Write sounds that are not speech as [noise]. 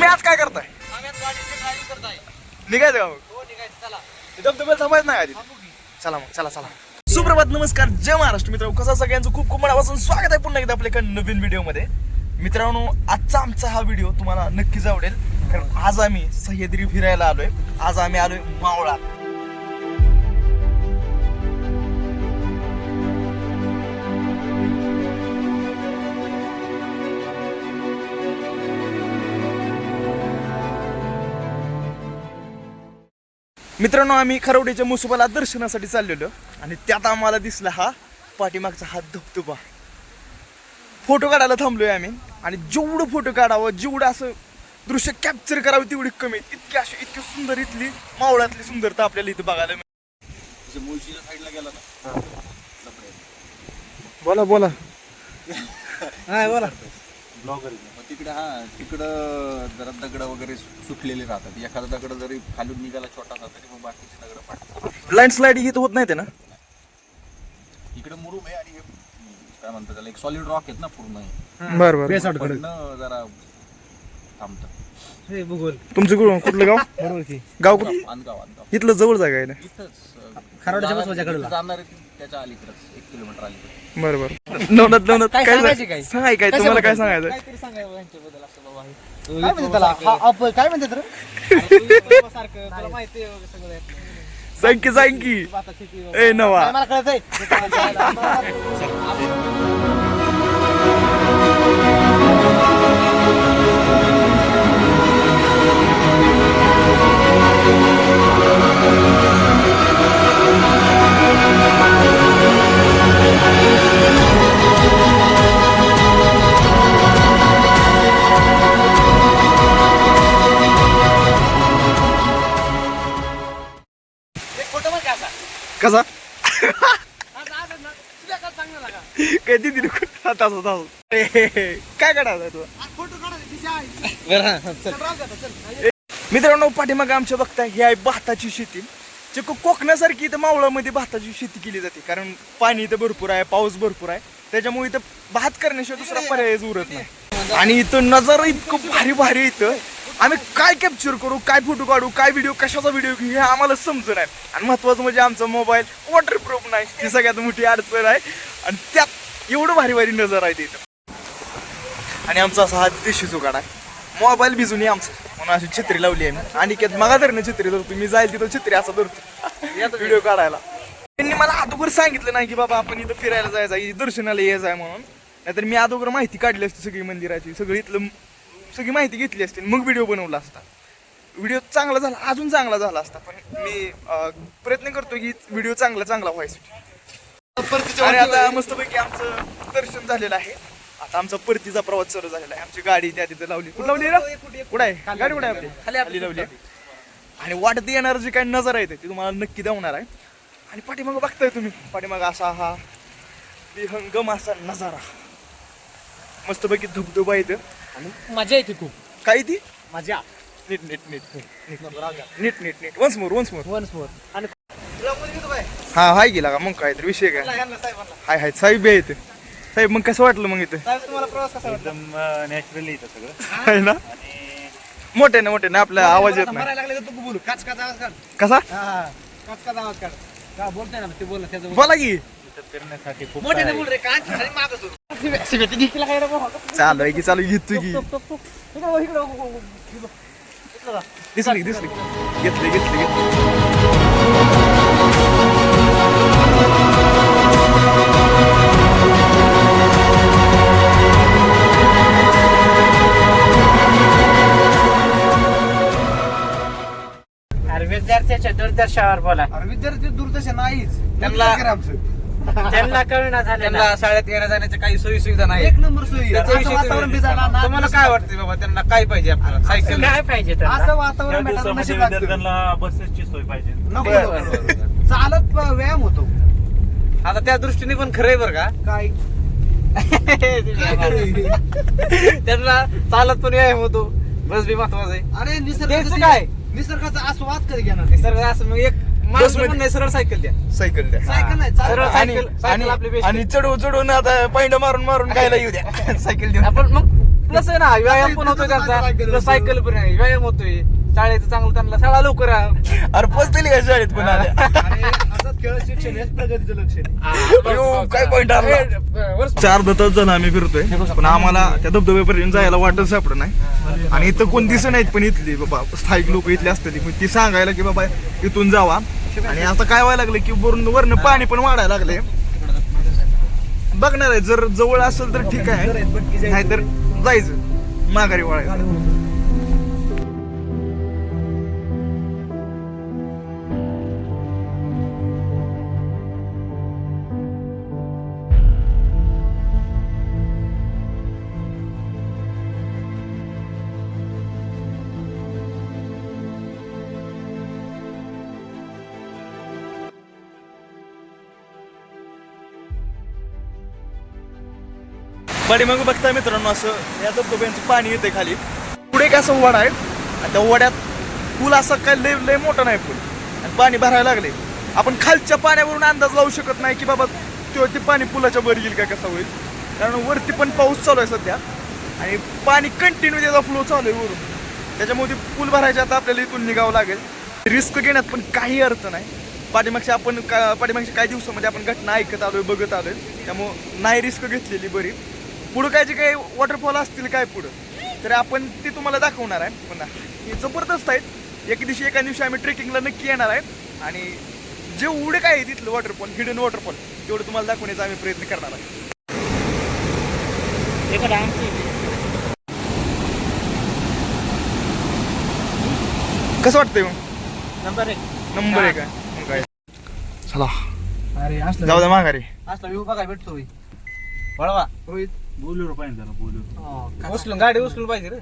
तुम्ही आज काय करताय? निघायचं का मग? हो धबधब्याला थांबायचं नाही आधी. चला मग चला चला. सुप्रभात नमस्कार. जय महाराष्ट्र मित्रांनो. कसं सगळ्यांचं खूप खूप मनापासून स्वागत आहे पुन्हा एकदा आपल्या एका नवीन व्हिडिओमध्ये. मित्रांनो आजचा आमचा हा व्हिडिओ तुम्हाला नक्कीच आवडेल. कारण आज आम्ही सह्याद्री फिरायला आलोय. आज आम्ही आलोय मावळा मित्रांनो आम्ही खरवडीच्या मुसुबाला दर्शनासाठी चाललेलो. आणि त्यात आम्हाला दिसला हा पाठीमागचा हा धबधबा. फोटो काढायला थांबलोय आम्ही. आणि जेवढं फोटो काढावं जेवढं असं दृश्य कॅप्चर करावं तेवढी कमी. इतकी अशी इतकी सुंदर इथली मावळातली सुंदरता आपल्याला इथं बघायला मिळते. मुळशीच्या साईडला गेला ना बोला बोला. [laughs] हा बोला. ब्लॉगर तिकडे हा तिकडं जरा दगड वगैरे सुटलेले राहतात. एखादा दगड जरी खालून निघाला छोटासा तरी मग बाकीचे दगड पाडतात लँडस्लाईड इथं होत नाही ते ना? इकडे मुरुम आहे आणि हे काय म्हणतात त्याला एक सॉलिड रॉक आहेत ना पूर्ण हे. बरं बरं पडणं जरा थांबतं. हे भूगोल. तुमचं कुठं कुठलं गाव? बरोबर की. गाव अंगाव इथलं जवळ जागा आहे ना? इथंच अं, खराडच्या जाणार- बसवाच्या कडेला. जिथं जाणार आहे ती- त्याच्या अलीकडच एक किलोमीटर अलीकडे. बरं बरं. नवनाथ नवनाथ काय काय सांगायचे काय? सांगाय काय तुम्हाला काय सांगायचं? काहीतरी सांगायचं यांच्याबद्दल असं बाबा हे. काय म्हणते त्याला? हा अप काय म्हणते तर सारखं तुला माहिती आहे सगळं. सांग की सांग की. आता किती ए नवा. मला कळतंय. [laughs] एक कसा? कधी आज काय तास काय काढायचं तुला मित्रांनो पाठीमागे आमच्या बघताय ही आहे भाताची शेती. जे कोकणासारखी इथं मावळामध्ये भाताची शेती केली जाते. कारण पाणी इथं भरपूर आहे पाऊस भरपूर आहे. त्याच्यामुळे इथं भात करण्याशिवाय दुसरा पर्यायच उरत नाही. आणि इथं नजारा इतकं भारी भारी इथं. आम्ही काय कॅप्चर करू काय फोटो काढू काय व्हिडिओ कशाचा व्हिडिओ घेऊ हे आम्हाला समजून आहे आणि महत्वाचं म्हणजे आमचा मोबाईल वॉटरप्रूफ नाही. ही सगळ्यात मोठी अडचण आहे. आणि त्यात एवढं भारी भारी नजर आहे तिथं आणि आमचा असा हा देशी जुगाड आहे. मोबाईल भिजून आमचं. म्हणून अशी छत्री लावली आहे मी. आणि त्यात मगा धरणं छत्री धरतो. मी जाईल तिथं छत्री असं धरतो. व्हिडिओ [laughs] काढायला. त्यांनी मला अगोदर सांगितलं नाही की बाबा आपण इथं फिरायला जायचं आहे दर्शनाला यायचं आहे म्हणून. नाहीतर मी अगोदर माहिती काढली असती सगळी मंदिराची. सगळी इथलं सगळी माहिती घेतली असती मग व्हिडिओ बनवला असता. व्हिडिओ चांगला झाला अजून चांगला झाला असता. पण मी प्रयत्न करतो की व्हिडिओ चांगला चांगला व्हायसाठी. आणि आता मस्तपैकी आमचं दर्शन झालेलं आहे. आता आमचा परतीचा प्रवास चालू झालेला आहे. आमची गाडी त्या तिथे लावली. कुठं लावली रे? कुठं आहे? गाडी कुठं आहे आपली? खाली लावली. आणि वाटत येणार जी काही नजर आहे ती तुम्हाला नक्की दावणार आहे. आणि पाठीमागं बघताय तुम्ही. पाठीमागं असा हा विहंगम असा नजारा. मस्तपैकी धबधबा येतं आणि मजा येते खूप. काय ती? मजा. नीट नीट नीट नीट नीट. नीट नीट once more once more once more आणि हा हाय गेला का मग काय? तर विषय काय हाय हाय साहेब आहे इथे साहेब मग कसं वाटलं मग इथं? साहेब तुम्हाला प्रवास कसा वाटला? एकदम नॅचरली येतं सगळं. [laughs] आहे ना? मोठे ना मोठे ना आपला आवाज येत नाही. मरायला लागले तर तू बोलू. काच काच आवाज काढ. कसा? हा काच काच आवाज काढ. का बोलतोय ना ते बोल त्याचं बोला की. फिरण्यासाठी खूप मोठे नाही बोल रे काच खाली मागं सोड. शिव्या- तिला काय रे बाबा? चालू आहे की चालू घेतोय की टोक, टोक, टोक. इकडं बघ, इकडं बघ, बघ, बघ. इकडं बघ. दिसली दिसली घेतले घेतले घेतले अरे विद्यार्थ्याच्या दुर्दशावर बोला अरे विद्यार्थी दुर्दशा नाहीच त्यांना- त्यांना आमचं त्यांना कळना झालेला त्यांना शाळेत येण्या जाण्याच्या काही सोयी सुविधा नाही. एक नंबर सोयी त्याच्याविषयी असं वातावरण तुम्ही- भिजायला ना- तुम्हाला काय वाटतं बाबा? त्यांना काय पाहिजे आपल्याला? सायकल? काय पाहिजे त्यांना? असं वातावरण भेटायला नशीब लागतं. विद्यार्थ्यांना बसेसची सोय पाहिजे. नको चालत प- व्यायाम होतो. आता त्या दृष्टीने पण खरंय बरं का? काय? [laughs] त्यांना चालत पण व्यायाम होतो. बस बी महत्वाचं आहे. अरे निसर्गाचं काय? निसर्गाचा आस्वाद कधी घेणार निसर्ग असं मग एक मध्ये- सरळ सायकल द्या. सायकल द्या. सायकल नाही सरळ चालत सायकल सायकल आपली आणि चढू चढून आता पैंड मारून मारून गायला येऊ द्या. [laughs] सायकल देऊन. आपण मग प्लस आहे ना व्यायाम पण होतोय त्यांचा प्लस सायकल पण आहे व्यायाम होतोय. शाळेचं चांगलं त्यांना शाळा लवकर आहे. अरे पोचलेली का शाळेत पण आल्या? आणि असंच खेळ शिक्षण हेच प्रगतीचं लक्षण आहे. अयो, काय point आला? ए, वर्ष चार तास झालं आम्ही फिरतोय. पण आम्हाला त्या धबधब्यापर्यंत जायला वाटत सापडत नाही. आणि इथं कोण दिसत नाहीत पण इथली बाबा स्थायिक लोक इथले असतात. ती सांगायला की बाबा इथून जावा. आणि आता काय व्हायला लागलं की वरून वरनं पाणी पण वाढायला लागले बघणार आहे जर जवळ असेल तर ठीक आहे. नाहीतर जायचं. माघारी बडी मग बघता मित्रांनो असं या धबधब्यांचं पाणी येते खाली. पुढे एक असं वडा आहे. आणि त्या वड्यात पूल असा काय लय लय मोठा नाही पूल आणि पाणी भरायला लागले. आपण खालच्या पाण्यावरून अंदाज लावू शकत नाही की बाबा तो ते पाणी पुलाच्या वर येईल का कसा होईल. कारण वरती पण पाऊस चालू आहे सध्या. आणि पाणी कंटिन्यू त्याचा फ्लो चालू आहे वरून. त्याच्यामुळे पूल भरायच्या आता आपल्याला इथून निघावं लागेल. रिस्क घेण्यात पण काही अर्थ नाही. पाठीमागच्या आपण का पाठीमागच्या काही दिवसामध्ये आपण घटना ऐकत आलोय बघत आलोय. त्यामुळं नाही रिस्क घेतलेली बरी. पुढं काय जे काही वॉटरफॉल असतील काय पुढं तर आपण ते तुम्हाला दाखवणार आहे. पण हे जबरदस्त आहेत. एक दिवशी एका दिवशी आम्ही ट्रेकिंगला नक्की येणार आहे. आणि जे उडे काय आहे तिथलं वॉटरफॉल हिडन वॉटरफॉल तेवढं तुम्हाला दाखवण्याचा आम्ही प्रयत्न करणार आहे. कसं वाटतंय मग? नंबर एक. नंबर आहे. काय मग काय चला. अरे असलं जाऊ द्या माघारी. असला व्ह्यू बघाय भेटतो रोहित. बोलू पाहिजे त्याला बोलू. उचलून गाडी उचलून पाहिजे रे.